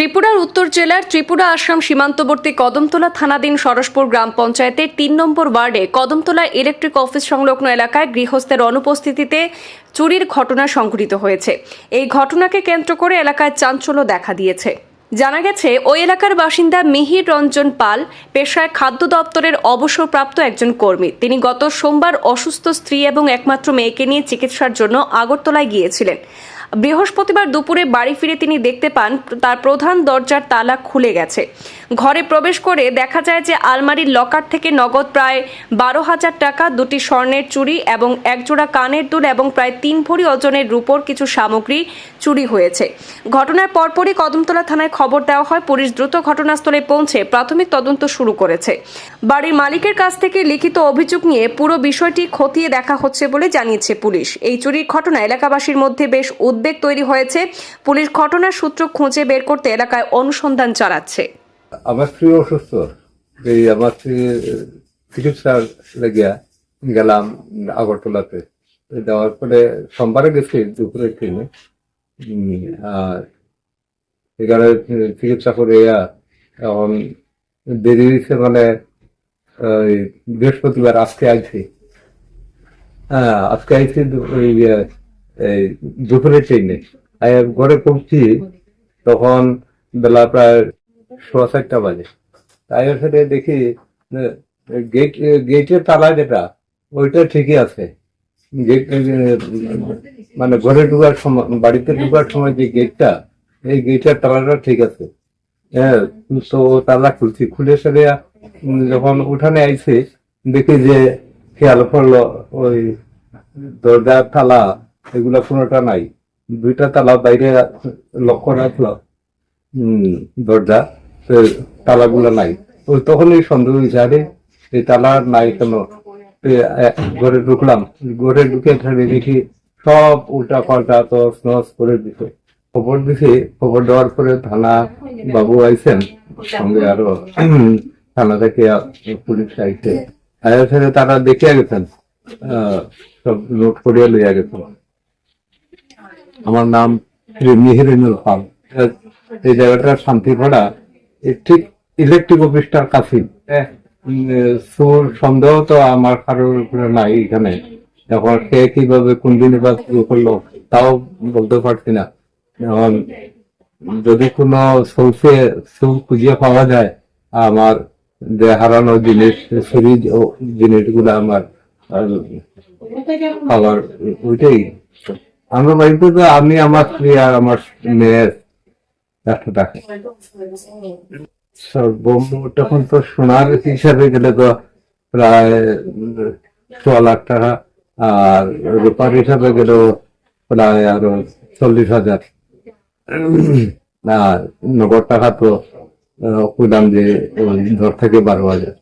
ত্রিপুরার উত্তর জেলার ত্রিপুরা আসাম সীমান্তবর্তী কদমতলা থানাধীন সরসপুর গ্রাম পঞ্চায়েতের তিন নম্বর ওয়ার্ডে কদমতলা ইলেকট্রিক অফিস সংলগ্ন এলাকায় গৃহস্থের অনুপস্থিতিতে চুরির ঘটনা সংঘটিত হয়েছে। এই ঘটনাকে কেন্দ্র করে এলাকায় চাঞ্চল্য দেখা দিয়েছে। জানা গেছে, ওই এলাকার বাসিন্দা মিহির রঞ্জন পাল পেশায় খাদ্য দপ্তরের অবসরপ্রাপ্ত একজন কর্মী। তিনি গত সোমবার অসুস্থ স্ত্রী এবং একমাত্র মেয়েকে নিয়ে চিকিৎসার জন্য আগরতলায় গিয়েছিলেন। বৃহস্পতিবার দুপুরে বাড়ি ফিরে তিনি দেখতে পান, তার প্রধান দরজার তালা খুলে গেছে। ঘরে প্রবেশ করে দেখা যায় যে আলমারির লকার থেকে নগদ প্রায় বারো হাজার টাকা, দুটি স্বর্ণের চুড়ি এবং একজোড়া কানের দুল এবং প্রায় তিন ভরি ওজনের রূপোর কিছু সামগ্রী চুরি হয়েছে। ঘটনার পরপরই কদমতলা থানায় খবর দেওয়া হয়, পুলিশ দ্রুত ঘটনাস্থলে পৌঁছে প্রাথমিক তদন্ত শুরু করেছে। বাড়ির মালিকের কাছ থেকে লিখিত অভিযোগ নিয়ে পুরো বিষয়টি খতিয়ে দেখা হচ্ছে বলে জানিয়েছে পুলিশ। এই চুরির ঘটনা এলাকাবাসীর মধ্যে বেশ উদ্বেগ তৈরি হয়েছে। পুলিশ ঘটনার সূত্র খুঁজে বের করতে এলাকায় অনুসন্ধান চালাচ্ছে। আমার স্ত্রী অসুস্থ, এই আমার স্ত্রী চিকিৎসার লেগিয়া গেলাম আগরতলাতে। যাওয়ার পরে সোমবারে গেছি, দুপুরে ট্রেনে আর এখানে চিকিৎসা করে এখন দেরি হয়েছে মানে বৃহস্পতিবার আজকে আইছি। হ্যাঁ আজকে আইছি এই দুপুরে ট্রেনে। ঘরে পৌঁছি তখন বেলা প্রায় সোয়া চারটা বাজে। তাই সেটা দেখি গেট গেটের তালা যেটা, ওইটা ঠিকই আছে। গেট মানে ঘরে ঢুকার সময়, বাড়িতে ঢুকার সময় যে গেটটা এই গেটের তালাটা ঠিক আছে। হ্যাঁ তো তালা খুলছি। খুলে সেরে যখন উঠানে আইছে, দেখি যে খেয়াল করল ওই দরজার তালা এগুলা কোনোটা নাই। দুইটা তালা বাইরে লক্ষ্য রাখল। হম দরজা তালাগুলো নাই। ওই তখনই সন্দেহ আরে এই তালা নাই কেন? ঘরে ঢুকলাম। ঘরে ঢুকে দেখি সব উল্টা পাল্টা তো নস করে দিছে। খবর দিছে, খবর দেওয়ার পরে থানা বাবু আইছেন, সঙ্গে আরও থানা থেকে পুলিশ আইছে। ফেরে তারা দেখিয়া গেছেন সব নোট করিয়া লইয়া গেছেন। আমার নাম শ্রী মিহিরিনুল পাল এই জায়গাটা শান্তিপাড়া। ঠিক ইলেকট্রিক অফিসটার কাছে সুর সন্দেহ তো আমার কারোর উপরে নাই এখানে। এখন সে কীভাবে কোন দিনে বা শুরু করল তাও বলতে পারছি না। এখন যদি কোনো সোর্সে সুর খুঁজে পাওয়া যায় আমার যে হারানো জিনিস চুরি জিনিসগুলো আমার পাওয়ার ওইটাই। আমার বাড়িতে তো আমি, আমার স্ত্রী আর আমার মেয়ের একটা। টাকা তখন তো সোনার হিসাবে গেলে তো প্রায় ছ লাখ টাকা, আর রূপার হিসাবে গেলেও প্রায় আরও চল্লিশ হাজার। আর নগদ টাকা তো কইলাম যে দশ থেকে বারো হাজার।